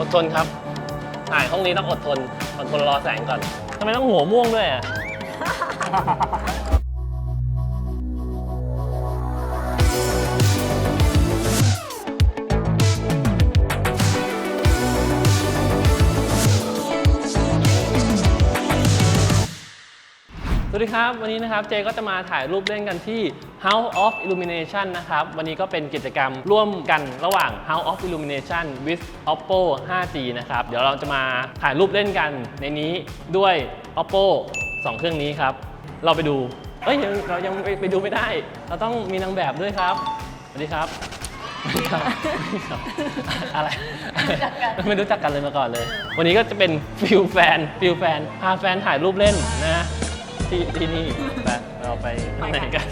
อดทนครับ ถ่ายห้องนี้ต้องอดทน อดทนรอแสงก่อนทำไมต้องหัวม่วงด้วยอะ สวัสดีครับ วันนี้นะครับเจก็จะมาถ่ายรูปเล่นกันที่ House of Illumination นะครับ วันนี้ก็เป็นกิจกรรมร่วมกันระหว่าง House of Illumination with Oppo 5G นะครับ เดี๋ยวเราจะมาถ่ายรูปเล่นกันในนี้ด้วย Oppo 2 เครื่องนี้ครับ เราไปดู เอ้ยยังเรายังไปไปดูไม่ได้ เราต้องมีนางแบบด้วยครับ สวัสดีครับสวัสดีครับสวัสดีครับอะไรไม่รู้จักกันเลยมาก่อนเลย วันนี้ก็จะเป็นฟิลแฟนฟิลแฟนพาแฟนถ่ายรูปเล่นนะ ที่ที่นี่ไปเราไปข้างในกัน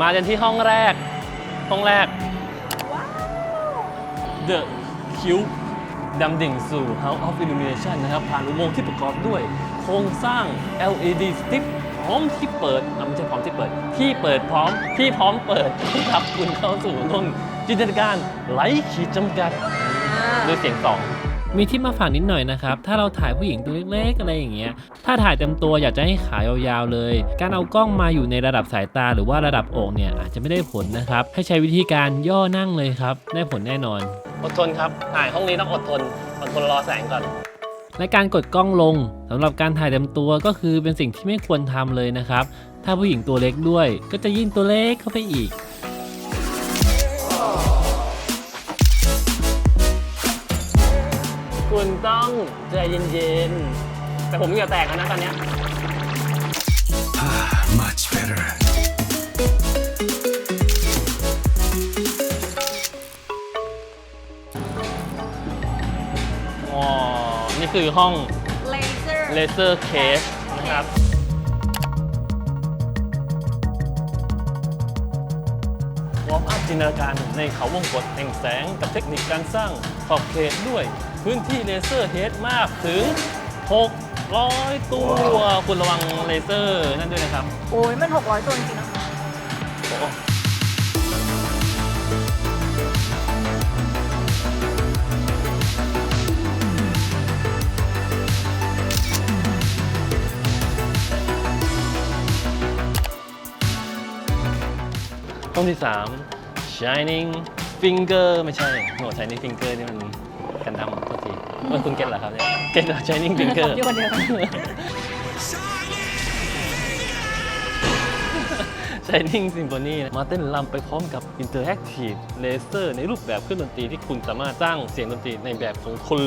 มากันที่ห้องแรก ห้องแรก The Cube ดำดิ่งสู่ House of Illumination นะครับ ผ่านอุโมงค์ที่ประกอบด้วย โครงสร้าง LED strip พร้อมที่เปิดอะไม่ใช่พร้อมที่เปิด ที่เปิดพร้อมที่พร้อมเปิดที่รับคุณเข้าสู่โลกจินตนาการไร้ขีดจำกัดด้วยเสียงสอง มีที่มาฝากนิดหน่อยนะครับ ถ้าเราถ่ายผู้หญิงตัวเล็กๆอะไรอย่างเงี้ย ถ้าถ่ายเต็มตัวอยากจะให้ขายาวๆเลย การเอากล้องมาอยู่ในระดับสายตาหรือว่าระดับอกเนี่ยอาจจะไม่ได้ผลนะครับ ให้ใช้วิธีการย่อนั่งเลยครับ ได้ผลแน่นอน อดทนครับ ถ่ายห้องนี้ต้องอดทน อดทนรอแสงก่อน และการกดกล้องลงสำหรับการถ่ายเต็มตัวก็คือเป็นสิ่งที่ไม่ควรทำเลยนะครับ ถ้าผู้หญิงตัวเล็กด้วย ก็จะยิ่งตัวเล็กเข้าไปอีก คุณต้องใจเย็นๆ แต่ผมเหงื่อแตกแล้วนะตอนเนี้ย Much better. อ๋อ นี่คือห้องเลเซอร์เลเซอร์เคสนะครับ วอร์มอัพจินตนาการในเขาวงกตแห่งแสงกับเทคนิคการสร้างขอบเขตด้วย พื้นที่เลเซอร์เฮดมากถึง 600 ตัวคุณระวังเลเซอร์นั่นด้วยนะครับ โอ้ยมัน 600 ตัวจริงๆนะโอ้ห้องที่ 3 shining finger ไม่ใช่โห shining finger นี่มันกันดำโทษที เมื่อคุณเก็ตเหรอครับเนี่ยเก็ตเหรอ shining finger อยู่คนเดียวกัน Shining Symphony มาเต้นรำไปพร้อมกับ Interactive Laser ในรูปแบบเครื่องดนตรีที่คุณสามารถสร้างเสียงดนตรีในแบบของคุณ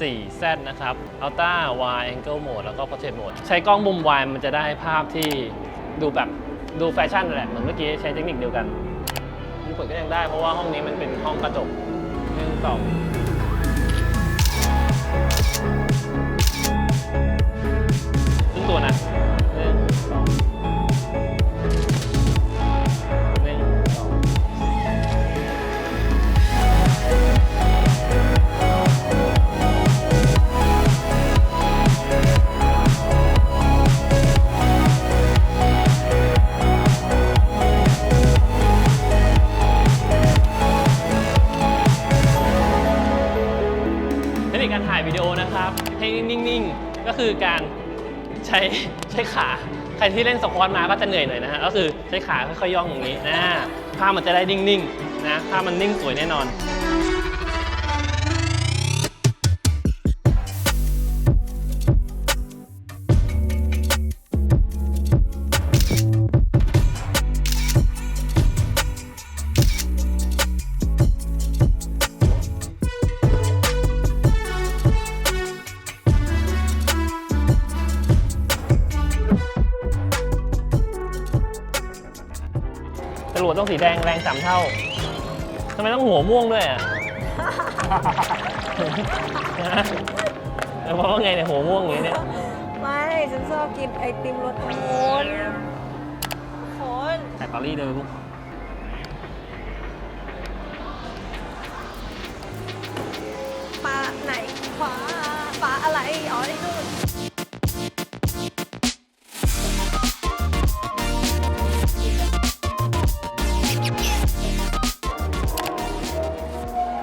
4Z นะครับ Ultra Wide Angle Mode แล้วก็ Portrait Mode ใช้กล้องมุมวายมันจะได้ภาพที่ดูแบบดูแฟชั่นนั่นแหละ เหมือนเมื่อกี้ใช้เทคนิคเดียวกันญี่ปุ่นก็ยังได้เพราะว่าห้องนี้มันเป็นห้องกระจกหนึ่งสองซึ่งตัวนะ ให้นิ่งๆ ก็คือการใช้ใช้ขา ใครที่เล่นสควอตมาก็จะเหนื่อยหน่อยนะฮะ ก็คือใช้ขาค่อยๆย่องอย่างนี้นะภาพมันจะได้นิ่งๆนะภาพมันนิ่งสวยแน่นอน รวดต้องสีแดงแรงสามเท่าทำไมต้องหัวม่วงด้วยอะนะเออเพราะว่าไงเนี่ยหัวม่วงอย่างนี้เนี่ยไม่ฉันชอบกินไอติมรสโคนโคนแต่ตอรี่เดิมปล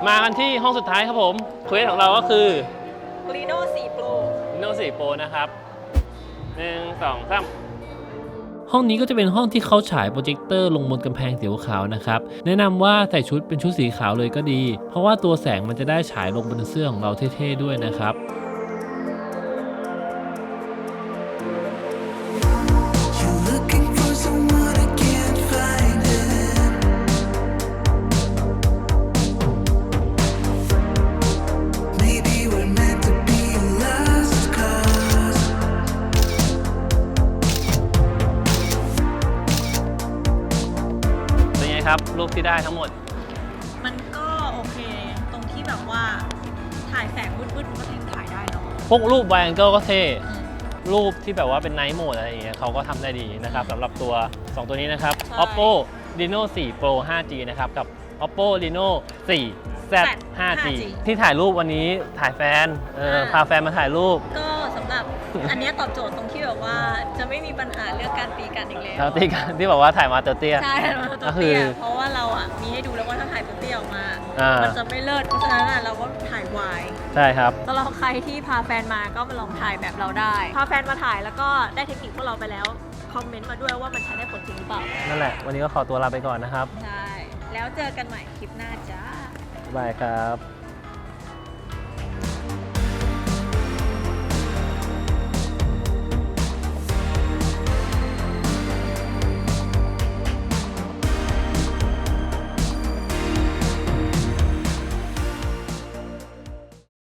มากันที่ห้องสุดท้ายครับผมเควสของเราก็คือลีโน่4 Pro Reno 4 Pro นะครับหนึ่งสองสาม ห้องนี้ก็จะเป็นห้องที่เขาฉายโปรเจคเตอร์ลงบนกำแพงสีขาวนะครับ แนะนำว่าใส่ชุดเป็นชุดสีขาวเลยก็ดี เพราะว่าตัวแสงมันจะได้ฉายลงบนเสื้อของเราเท่ๆด้วยนะครับ ครับ รูปที่ได้ทั้งหมด มันก็โอเค ตรงที่แบบว่า ถ่ายแสงวืดๆมันก็ยังถ่ายได้เนาะพวกรูปไวแองเกิลก็เท่ อืม รูปที่แบบว่าเป็นไนท์โหมดอะไรอย่างเงี้ยเขาก็ทำได้ดีนะครับสำหรับตัว 2 ตัวนี้นะครับ ใช่ oppo reno 4 pro 5g นะครับ กับ oppo reno 4 z 5g ที่ถ่ายรูปวันนี้ถ่ายแฟนเออพาแฟนมาถ่ายรูป ก็สำหรับ อันเนี้ยตอบโจทย์ตรงที่แบบว่า จะไม่มีปัญหาเรื่องการตีกันอีกแล้วแล้วที่กันที่บอกว่าถ่ายมาเตอร์เตี้ยใช่เราตัวก็คืเตี้อยเพราะว่าเราอะมีให้ดูแล้วว่าถ้าถ่ายตัวเตี้ยออกมา อ่ามั มันจะไม่เลิศเพราะฉะนั้นอะเราก็ถ่ายวายใช่ครับ สำหรับใครที่พาแฟนมาก็มาลองถ่ายแบบเราได้ พาแฟนมาถ่ายแล้วก็ได้เทคนิคพวกเราไปแล้ว คอมเมนต์มาด้วยว่ามันใช้ได้ผลจริงหรือเปล่า นั่นแหละ วันนี้ก็ขอตัวลาไปก่อนนะครับใช่ แล้วเจอกันใหม่คลิปหน้าจ้า บ๊ายบายครับ